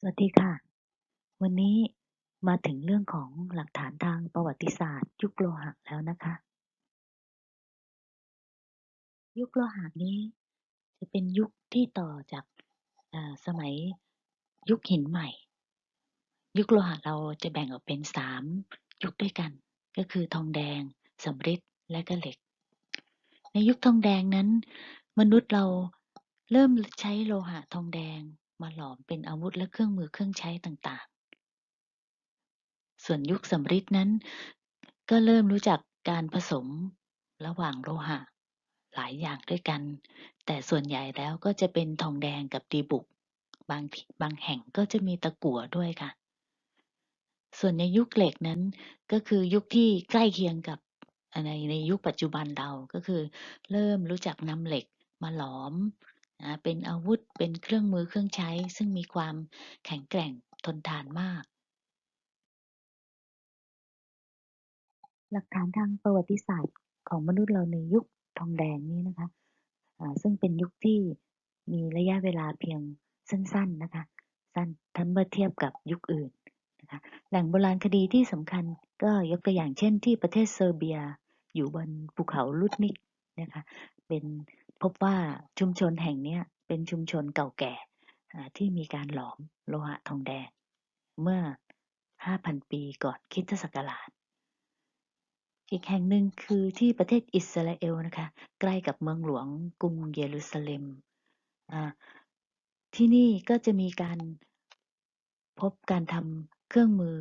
สวัสดีค่ะ วันนี้มาถึงเรื่องของหลักฐานทางประวัติศาสตร์ ยุคโลหะแล้วนะคะ ยุคโลหะนี้ จะเป็นยุคที่ต่อจากสมัยยุคหินใหม่ ยุคโลหะเราจะแบ่งออกเป็นสามยุคด้วยกัน ก็คือทองแดงสำริดและก็เหล็ก ในยุคทองแดงนั้น มนุษย์เราเริ่มใช้โลหะทองแดง มาหลอมเป็นอาวุธและเครื่องมือเครื่องใช้ต่างๆ ส่วนยุคสำริดนั้น ก็เริ่มรู้จักการผสมระหว่างโลหะ หลายอย่างด้วยกัน แต่ส่วนใหญ่แล้วก็จะเป็นทองแดงกับดีบุก บางบางแห่งก็จะมีตะกั่วด้วยค่ะ ส่วนในยุคเหล็กนั้นก็คือยุคที่ใกล้เคียงกับในในยุคปัจจุบันเราก็คือ เริ่มรู้จักนำเหล็กมาหลอม นะเป็นอาวุธเป็นเครื่องมือเครื่องใช้ ซึ่งมีความแข็งแกร่งทนทานมาก หลักฐานทางประวัติศาสตร์ของมนุษย์เราในยุคทองแดงนี้นะคะะซึ่งเป็นยุคที่มีระยะเวลาเพียงสั้นๆนะคะ สั้นทั้งเมื่อเทียบกับยุคอื่นนะคะแหล่งโบราณคดีที่สำคัญก็ยกตัวอย่างเช่นที่ประเทศเซอร์เบียอยู่บนภูเขาลุดนิกนะคะ เป็น พบว่าชุมชนแห่งนี้เป็นชุมชนเก่าแก่ที่มีการหลอมโลหะทองแดง เมื่อ 5,000 ปีก่อนคิดศักราช อีกแห่งหนึ่งคือที่ประเทศอิสราเอลนะคะ ใกล้กับเมืองหลวงกรุงเยรูซาเล็ม ที่นี่ก็จะมีการพบการทำเครื่องมือ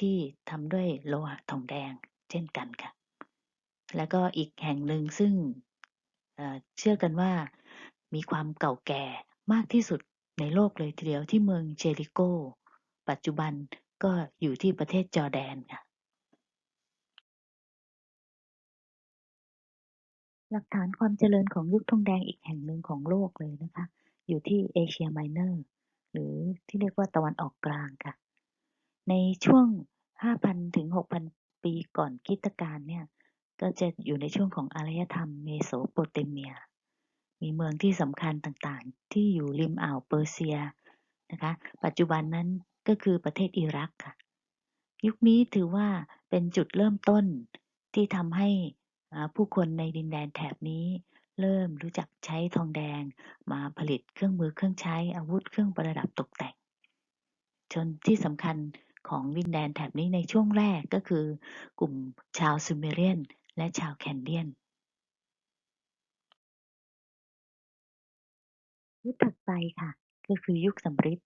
ที่ทำด้วยโลหะทองแดงเช่นกันค่ะ แล้วก็อีกแห่งหนึ่งซึ่ง เชื่อกันว่ามีความเก่าแก่มากที่สุดในโลกเลยทีเดียวที่เมืองเจริโก ปัจจุบันก็อยู่ที่ประเทศจอร์แดนค่ะ หลักฐานความเจริญของยุคทองแดงอีกแห่งหนึ่งของโลกเลยนะคะ อยู่ที่เอเชียไมเนอร์ หรือที่เรียกว่าตะวันออกกลางค่ะ ในช่วง 5,000 ถึง 6,000 ปีก่อนคิตการเนี่ย ก็จะอยู่ในช่วงของอารยธรรมเมโสโปเตเมีย มีเมืองที่สำคัญต่างๆ ที่อยู่ริมอ่าวเปอร์เซียนะคะ ปัจจุบันนั้นก็คือประเทศอิรักค่ะ ยุคนี้ถือว่าเป็นจุดเริ่มต้นที่ทำให้ผู้คนในดินแดนแถบนี้ เริ่มรู้จักใช้ทองแดงมาผลิตเครื่องมือเครื่องใช้อาวุธเครื่องประดับตกแต่งจนที่สำคัญของดินแดนแถบนี้ในช่วงแรกก็คือกลุ่มชาวซูเมเรียน และชาวแคนเดียนยุคถัดไปค่ะ ก็คือยุคสำริด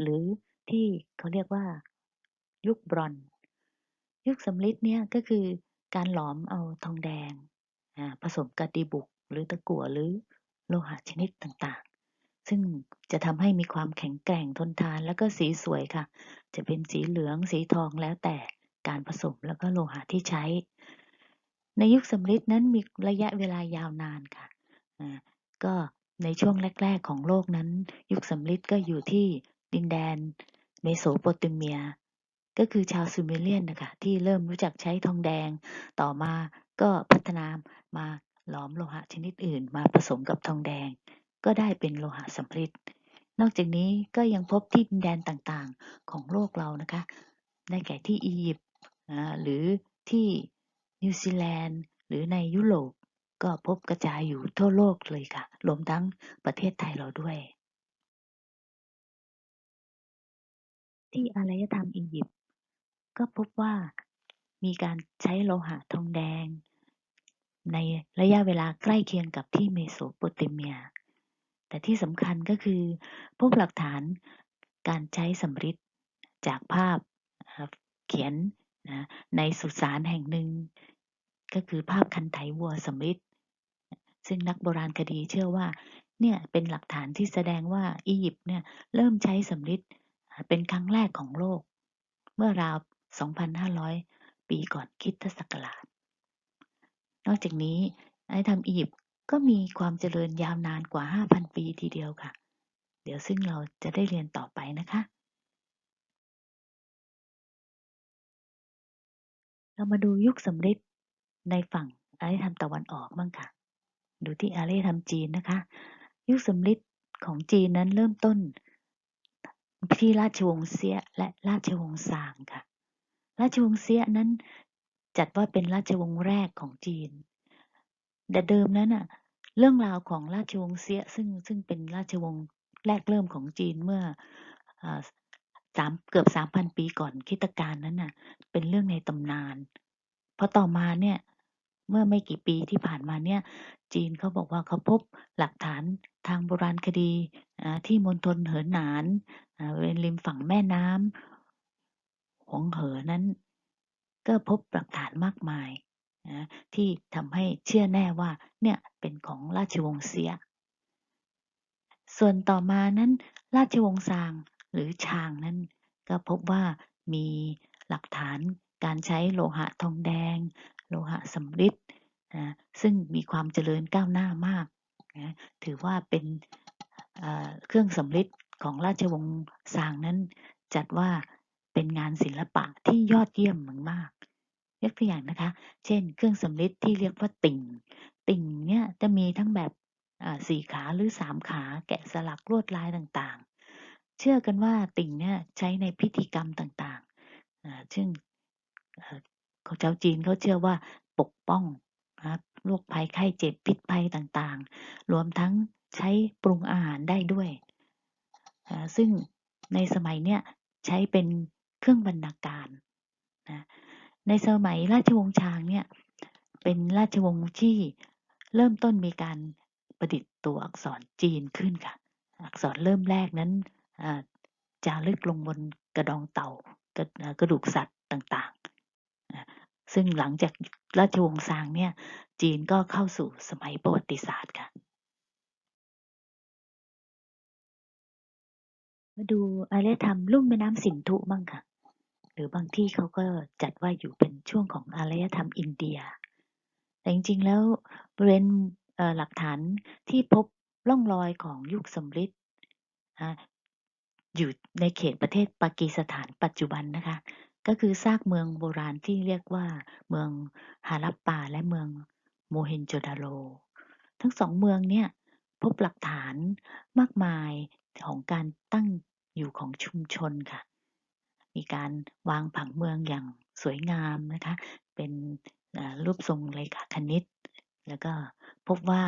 หรือที่เขาเรียกว่า ยุคบรอน ยุคสำริดเนี่ยก็คือการหลอมเอาทองแดงผสมกับดีบุกหรือตะกั่วหรือโลหะชนิดต่างๆ ซึ่งจะทำให้มีความแข็งแกร่งทนทานแล้วก็สีสวยค่ะ จะเป็นสีเหลืองสีทองแล้วแต่การผสมแล้วก็โลหะที่ใช้ ในยุคสำริดนั้นมีระยะเวลายาวนานค่ะก็ในช่วงแรก ๆ ของโลกนั้น ยุคสำริดก็อยู่ที่ดินแดนเมโสโปเตเมีย ก็คือชาวซูเมเรียนนะคะที่เริ่มรู้จักใช้ทองแดงต่อมาก็พัฒนามาหลอมโลหะชนิดอื่นมาผสมกับทองแดง ก็ได้เป็นโลหะสำริดนอกจากนี้ก็ยังพบที่ดินแดนต่างๆของโลกเรานะคะ ได้แก่ที่อียิปต์หรือที่ นิวซีแลนด์ หรือในยุโรปก็พบกระจายอยู่ทั่วโลกเลยค่ะ รวมทั้งประเทศไทยเราด้วย ที่อารยธรรมอียิปต์ก็พบว่ามีการใช้โลหะทองแดง ในระยะเวลาใกล้เคียงกับที่เมโสโปเตเมีย แต่ที่สำคัญก็คือพบหลักฐานการใช้สำริดจากภาพเขียนในสุสานแห่งหนึ่ง ก็คือภาพคันไถวัวสำริดซึ่งนักโบราณคดีเชื่อว่าเนี่ยเป็นหลักฐานที่แสดงว่าอียิปต์เนี่ยเริ่มใช้สำริดเป็นครั้งแรกของโลก เมื่อราว 2,500 ปีก่อนคิดศักราช นอกจากนี้อารยธรรมอียิปต์ก็มีความเจริญยาวนานกว่า 5,000 ปีทีเดียวค่ะ เดี๋ยวซึ่งเราจะได้เรียนต่อไปนะคะ เรามาดูยุคสำริด ในฝั่งอารยธรรมตะวันออกบ้างค่ะ ดูที่อารยธรรมจีนนะคะ ยุคสำริดของจีนนั้นเริ่มต้น ที่ราชวงศ์เซียและราชวงศ์ซางค่ะ ราชวงศ์เซียนั้นจัดว่าเป็นราชวงศ์แรกของจีน แต่เดิมนั้นอะเรื่องราวของราชวงศ์เซียซึ่งซึ่งเป็นราชวงศ์แรกเริ่มของจีนเมื่อสามเกือบสามพันปีก่อนคิตการนั้นน่ะ เป็นเรื่องในตำนาน เพอต่อมาเนี่ย เมื่อไม่กี่ปีที่ผ่านมาเนี่ย จีนเขาบอกว่าเขาพบหลักฐานทางโบราณคดีที่มณฑลเหินหนานเป็นริมฝั่งแม่น้ำหงเหอนั้น ก็พบหลักฐานมากมายนะที่ทำให้เชื่อแน่ว่าเนี่ยเป็นของราชวงศ์เสีย ส่วนต่อมานั้น ราชวงศ์ซางหรือชางนั้น ก็พบว่ามีหลักฐานการใช้โลหะทองแดง โลหะสำริดนะซึ่งมีความเจริญก้าวหน้ามากนะถือว่าเป็นเครื่องสำริดของราชวงศ์ซางนั้นจัดว่าเป็นงานศิลปะที่ยอดเยี่ยมมากยกตัวอย่างนะคะ เช่น เครื่องสำริดที่เรียกว่าติ่ง ติ่งเนี่ยจะมีทั้งแบบสี่ขาหรือสามขาแกะสลักลวดลายต่างๆ เชื่อกันว่าติ่งเนี่ยใช้ในพิธีกรรมต่างๆซึ่ง ขาเจ้าจีนเขาเชื่อว่าปกป้องโรคภัยไข้เจ็บพิษภัยต่างๆ รวมทั้งใช้ปรุงอาหารได้ด้วย ซึ่งในสมัยเนี้ยใช้เป็นเครื่องบรรณาการนะในสมัยราชวงศ์ชางเนี่ยเป็นราชวงศ์ที่เริ่มต้นมีการประดิษฐ์ตัวอักษรจีนขึ้นค่ะ อักษรเริ่มแรกนั้นจารึกลงบนกระดองเต่ากระกระดูกสัตว์ต่างๆ ซึ่งหลังจากราชวงศ์ซางเนี่ยจีนก็เข้าสู่สมัยประวัติศาสตร์ค่ะ มาดูอารยธรรมลุ่มแม่น้ำสินธุบ้างค่ะ หรือบางที่เขาก็จัดว่าอยู่เป็นช่วงของอารยธรรมอินเดีย แต่จริงๆแล้วบริเวณหลักฐานที่พบร่องรอยของยุคสมฤทธิ์อยู่ในเขตประเทศปากีสถานปัจจุบันนะคะ ก็คือซากเมืองโบราณที่เรียกว่าเมืองฮารัปปาและเมืองโมเฮนโจดาโร ทั้งสองเมืองเนี่ยพบหลักฐานมากมายของการตั้งอยู่ของชุมชนค่ะ มีการวางผังเมืองอย่างสวยงามนะคะ เป็นรูปทรงเลขาคณิต แล้วก็พบว่า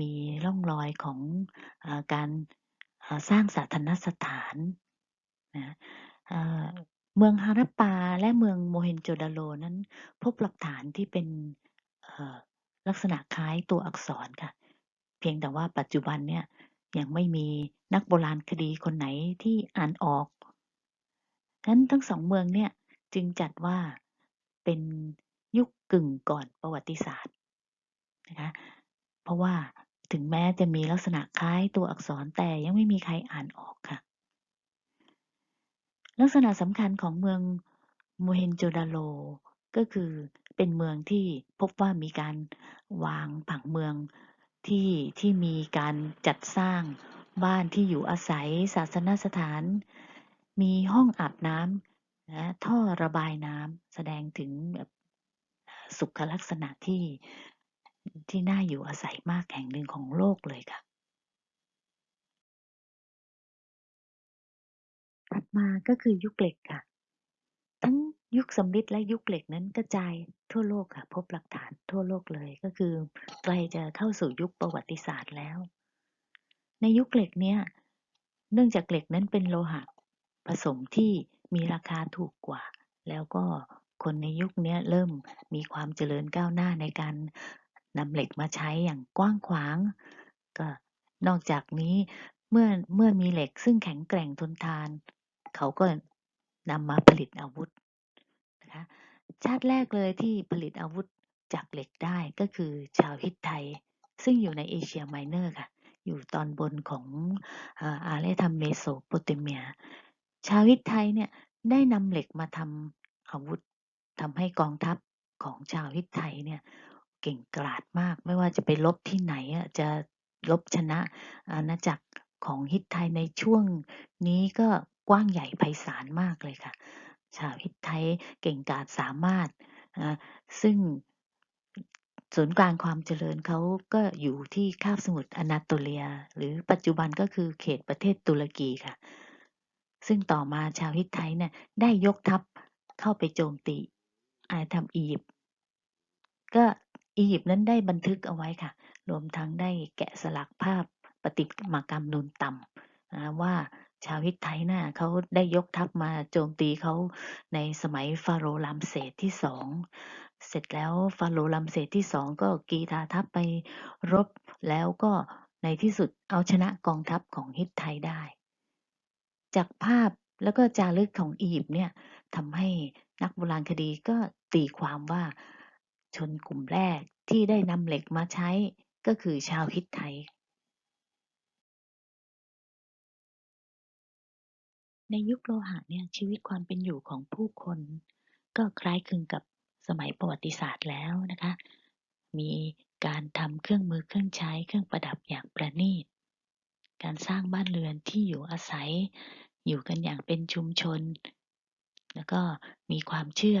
มีร่องรอยของอการสร้างสาธารณสถานนะ เมืองฮารัปปาและเมืองโมเฮนโจดาโรนั้น พบหลักฐานที่เป็นลักษณะคล้ายตัวอักษรค่ะ เพียงแต่ว่าปัจจุบันเนี่ยยังไม่มีนักโบราณคดีคนไหนที่อ่านออกนั้นทั้งสองเมืองเนี่ยจึงจัดว่าเป็นยุคกึ่งก่อนประวัติศาสตร์นะคะเพราะว่าถึงแม้จะมีลักษณะคล้ายตัวอักษรแต่ยังไม่มีใครอ่านออกค่ะ ลักษณะสำคัญของเมืองโมเฮนโจดาโลก็คือเป็นเมืองที่พบว่ามีการวางผังเมืองที่ที่มีการจัดสร้างบ้านที่อยู่อาศัยศาสนสถาน มีห้องอาบน้ำนะท่อระบายน้ำแสดงถึงแบบสุขลักษณะที่ที่น่าอยู่อาศัยมากแห่งหนึ่งของโลกเลยค่ะ ถัดมาก็คือยุคเหล็กค่ะ ทั้งยุคสมฤทธิ์และยุคเหล็กนั้นกระจายทั่วโลกค่ะ พบหลักฐานทั่วโลกเลยก็คือใกล้จะเข้าสู่ยุคประวัติศาสตร์แล้ว ในยุคเหล็กเนี้ยเนื่องจากเหล็กนั้นเป็นโลหะผสมที่มีราคาถูกกว่า แล้วก็คนในยุคนี้เริ่มมีความเจริญก้าวหน้าในการนำเหล็กมาใช้อย่างกว้างขวาง ก็นอกจากนี้เมื่อเมื่อมีเหล็กซึ่งแข็งแกร่งทนทาน เขาก็นำมาผลิตอาวุธนะคะชาติแรกเลยที่ผลิตอาวุธจากเหล็กได้ก็คือชาวฮิตไทซึ่งอยู่ในเอเชียไมเนอร์ค่ะ อยู่ตอนบนของอารยธรรมเมโสโปเตเมีย ชาวฮิตไทเนี่ยได้นำเหล็กมาทำอาวุธทำให้กองทัพของชาวฮิตไทเนี่ยเก่งกาจมาก ไม่ว่าจะไปลบที่ไหนจะลบชนะอาณาจักรของฮิตไทในช่วงนี้ก็ กว้างใหญ่ไพศาลมากเลยค่ะ ชาวฮิตไทยเก่งกาจสามารถซึ่งศูนย์กลางความเจริญเขาก็อยู่ที่คาบสมุทรอนาโตเลีย หรือปัจจุบันก็คือเขตประเทศตุรกีค่ะ ซึ่งต่อมาชาวฮิตไทต์เนี่ยได้ยกทัพเข้าไปโจมตีอารธรรมอียิปต์ก็อียิปต์นั้นได้บันทึกเอาไว้ค่ะ รวมทั้งได้แกะสลักภาพประติมากรรมนูนต่ำนะว่า ชาวฮิตไทต์น่ะเขาได้ยกทัพมาโจมตีเขาในสมัยฟาโรห์รามเสสที่สอง เสร็จแล้วฟาโรห์รามเสสที่สองก็กีทาทัพไปรบแล้วก็ในที่สุดเอาชนะกองทัพของฮิตไทต์ได้ จากภาพแล้วก็จารึกของอียิปต์เนี่ยทำให้นักโบราณคดีก็ตีความว่าชนกลุ่มแรกที่ได้นำเหล็กมาใช้ก็คือชาวฮิตไท ในยุคโลหะเนี่ยชีวิตความเป็นอยู่ของผู้คน ก็คล้ายคลึงกับสมัยประวัติศาสตร์แล้วนะคะ มีการทำเครื่องมือเครื่องใช้เครื่องประดับอย่างประณีต การสร้างบ้านเรือนที่อยู่อาศัย อยู่กันอย่างเป็นชุมชน แล้วก็มีความเชื่อ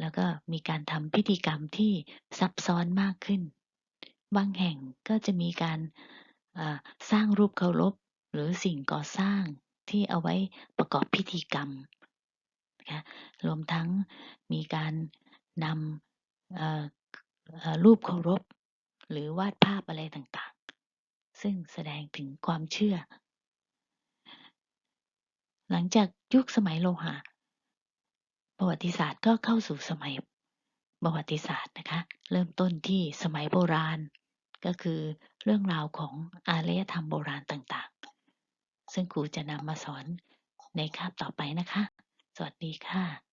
แล้วก็มีการทำพิธีกรรมที่ซับซ้อนมากขึ้น บางแห่งก็จะมีการสร้างรูปเคารพหรือสิ่งก่อสร้าง ที่เอาไว้ประกอบพิธีกรรมนะคะรวมทั้งมีการนำรูปเคารพ หรือวาดภาพอะไรต่างๆ ซึ่งแสดงถึงความเชื่อ หลังจากยุคสมัยโลหะ ประวัติศาสตร์ก็เข้าสู่สมัยประวัติศาสตร์นะคะเริ่มต้นที่สมัยโบราณ ก็คือเรื่องราวของอารยธรรมโบราณต่างๆ ซึ่งครูจะนำมาสอนในคาบต่อไปนะคะ สวัสดีค่ะ